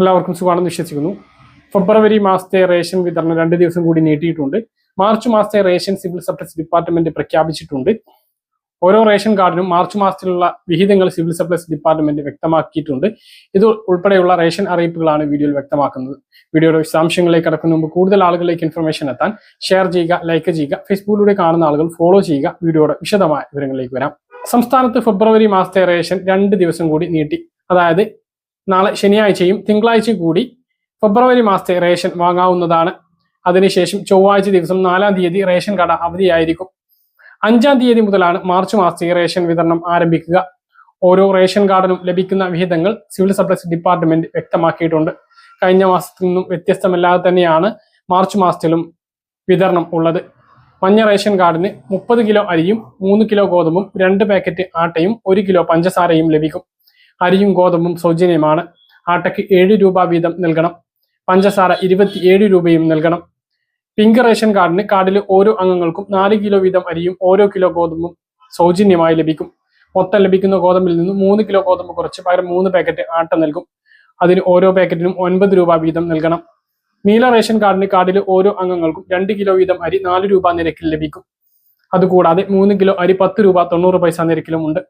എല്ലാവർക്കും സുഖമാണെന്ന് വിശ്വസിക്കുന്നു. ഫെബ്രുവരി മാസത്തെ റേഷൻ വിതരണം രണ്ട് ദിവസം കൂടി നീട്ടിയിട്ടുണ്ട്. മാർച്ച് മാസത്തെ റേഷൻ സിവിൽ സപ്ലൈസ് ഡിപ്പാർട്ട്മെന്റ് പ്രഖ്യാപിച്ചിട്ടുണ്ട്. ഓരോ റേഷൻ കാർഡിനും മാർച്ച് മാസത്തിലുള്ള വിഹിതങ്ങൾ സിവിൽ സപ്ലൈസ് ഡിപ്പാർട്ട്മെന്റ് വ്യക്തമാക്കിയിട്ടുണ്ട്. ഇത് ഉൾപ്പെടെയുള്ള റേഷൻ അറിയിപ്പുകളാണ് വീഡിയോയിൽ വ്യക്തമാക്കുന്നത്. വീഡിയോയുടെ വിശദാംശങ്ങളിലേക്ക് കടക്കുന്ന മുമ്പ് കൂടുതൽ ആളുകളിലേക്ക് ഇൻഫർമേഷൻ എത്താൻ ഷെയർ ചെയ്യുക ലൈക്ക് ചെയ്യുക ഫേസ്ബുക്കിലൂടെ കാണുന്ന ആളുകൾ ഫോളോ ചെയ്യുക വീഡിയോയുടെ വിശദമായ വിവരങ്ങളിലേക്ക് വരാം. സംസ്ഥാനത്ത് ഫെബ്രുവരി മാസത്തെ റേഷൻ രണ്ട് ദിവസം കൂടി നീട്ടി. അതായത് നാളെ ശനിയാഴ്ചയും തിങ്കളാഴ്ചയും കൂടി ഫെബ്രുവരി മാസത്തെ റേഷൻ വാങ്ങാവുന്നതാണ്. അതിനുശേഷം ചൊവ്വാഴ്ച ദിവസം നാലാം തീയതി റേഷൻ കട അവധിയായിരിക്കും. അഞ്ചാം തീയതി മുതലാണ് മാർച്ച് മാസത്തെ റേഷൻ വിതരണം ആരംഭിക്കുക. ഓരോ റേഷൻ കാർഡിനും ലഭിക്കുന്ന വിഹിതങ്ങൾ സിവിൽ സപ്ലൈസ് ഡിപ്പാർട്ട്മെന്റ് വ്യക്തമാക്കിയിട്ടുണ്ട്. കഴിഞ്ഞ മാസത്തിൽ നിന്നും വ്യത്യസ്തമല്ലാതെ തന്നെയാണ് മാർച്ച് മാസത്തിലും വിതരണം ഉള്ളത്. മഞ്ഞ റേഷൻ കാർഡിന് മുപ്പത് കിലോ അരിയും മൂന്ന് കിലോ ഗോതമ്പും രണ്ട് പാക്കറ്റ് ആട്ടയും ഒരു കിലോ പഞ്ചസാരയും ലഭിക്കും. അരിയും ഗോതമ്പും സൗജന്യമാണ്. ആട്ടയ്ക്ക് ഏഴ് രൂപ വീതം നൽകണം. പഞ്ചസാര ഇരുപത്തിയേഴ് രൂപയും നൽകണം. പിങ്ക് റേഷൻ കാർഡിന് കാർഡിലെ ഓരോ അംഗങ്ങൾക്കും നാല് കിലോ വീതം അരിയും ഓരോ കിലോ ഗോതമ്പും സൗജന്യമായി ലഭിക്കും. മൊത്തം ലഭിക്കുന്ന ഗോതമ്പിൽ നിന്ന് മൂന്ന് കിലോ ഗോതമ്പ് കുറച്ച് പകരം മൂന്ന് പാക്കറ്റ് ആട്ട നൽകും. അതിന് ഓരോ പാക്കറ്റിനും ഒൻപത് രൂപ വീതം നൽകണം. നീല റേഷൻ കാർഡിന് കാർഡിലെ ഓരോ അംഗങ്ങൾക്കും രണ്ട് കിലോ വീതം അരി നാല് രൂപ നിരക്കിൽ ലഭിക്കും. അതുകൂടാതെ മൂന്ന് കിലോ അരി പത്ത് രൂപ തൊണ്ണൂറ് പൈസ നിരക്കിലും ഉണ്ട്.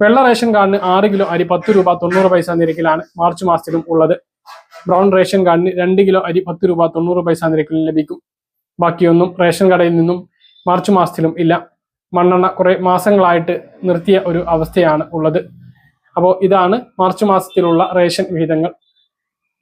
വെള്ള റേഷൻ കാർഡിന് ആറ് കിലോ അരി പത്ത് രൂപ തൊണ്ണൂറ് പൈസ നിരക്കിലാണ് മാർച്ച് മാസത്തിലും ഉള്ളത്. ബ്രൗൺ റേഷൻ കാർഡിന് രണ്ട് കിലോ അരി പത്ത് രൂപ തൊണ്ണൂറ് പൈസ നിരക്കിൽ ലഭിക്കും. ബാക്കിയൊന്നും റേഷൻ കടയിൽ നിന്നും മാർച്ച് മാസത്തിലും ഇല്ല. മണ്ണെണ്ണ കുറെ മാസങ്ങളായിട്ട് നിർത്തിയ ഒരു അവസ്ഥയാണ് ഉള്ളത്. അപ്പോൾ ഇതാണ് മാർച്ച് മാസത്തിലുള്ള റേഷൻ വിഹിതങ്ങൾ.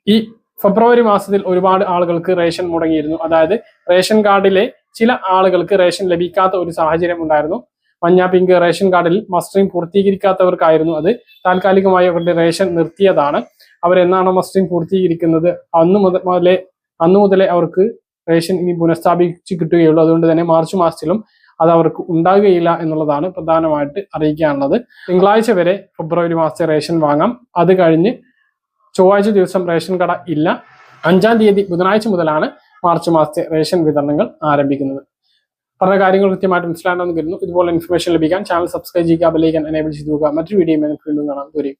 ഈ ഫെബ്രുവരി മാസത്തിൽ ഒരുപാട് ആളുകൾക്ക് റേഷൻ മുടങ്ങിയിരുന്നു. അതായത് റേഷൻ കാർഡിലെ ചില ആളുകൾക്ക് റേഷൻ ലഭിക്കാത്ത ഒരു സാഹചര്യം ഉണ്ടായിരുന്നു. മഞ്ഞ പിങ്ക് റേഷൻ കാർഡിൽ മസ്റ്ററിംഗ് പൂർത്തീകരിക്കാത്തവർക്കായിരുന്നു അത്. താൽക്കാലികമായി അവരുടെ റേഷൻ നിർത്തിയതാണ്. അവരെന്നാണോ മസ്റ്ററിംഗ് പൂർത്തീകരിക്കുന്നത്? അന്ന് മുതലേ അന്ന് മുതലേ അവർക്ക് റേഷൻ ഇനി പുനഃസ്ഥാപിച്ച് കിട്ടുകയുള്ളൂ. അതുകൊണ്ട് തന്നെ മാർച്ച് മാസത്തിലും അത് അവർക്ക് ഉണ്ടാകുകയില്ല എന്നുള്ളതാണ് പ്രധാനമായിട്ട് അറിയിക്കാനുള്ളത്. തിങ്കളാഴ്ച വരെ ഫെബ്രുവരി മാസത്തെ റേഷൻ വാങ്ങാം. അത് കഴിഞ്ഞ് ചൊവ്വാഴ്ച ദിവസം റേഷൻ കട ഇല്ല. അഞ്ചാം തീയതി ബുധനാഴ്ച മുതലാണ് മാർച്ച് മാസത്തെ റേഷൻ വിതരണങ്ങൾ ആരംഭിക്കുന്നത്. പറഞ്ഞ കാര്യങ്ങൾ കൃത്യമായിട്ട് മനസ്സിലാണെന്ന് കരുതുന്നു. ഇതുപോലെ ഇൻഫർമേഷൻ ലഭിക്കാൻ ചാനൽ സബ്സ്ക്രൈബ് ചെയ്യുക ബെല്ലൈക്കൻ എനേബിൾ ചെയ്തു മറ്റൊരു വീഡിയോ വീണ്ടും കാണാം. ദൂരെ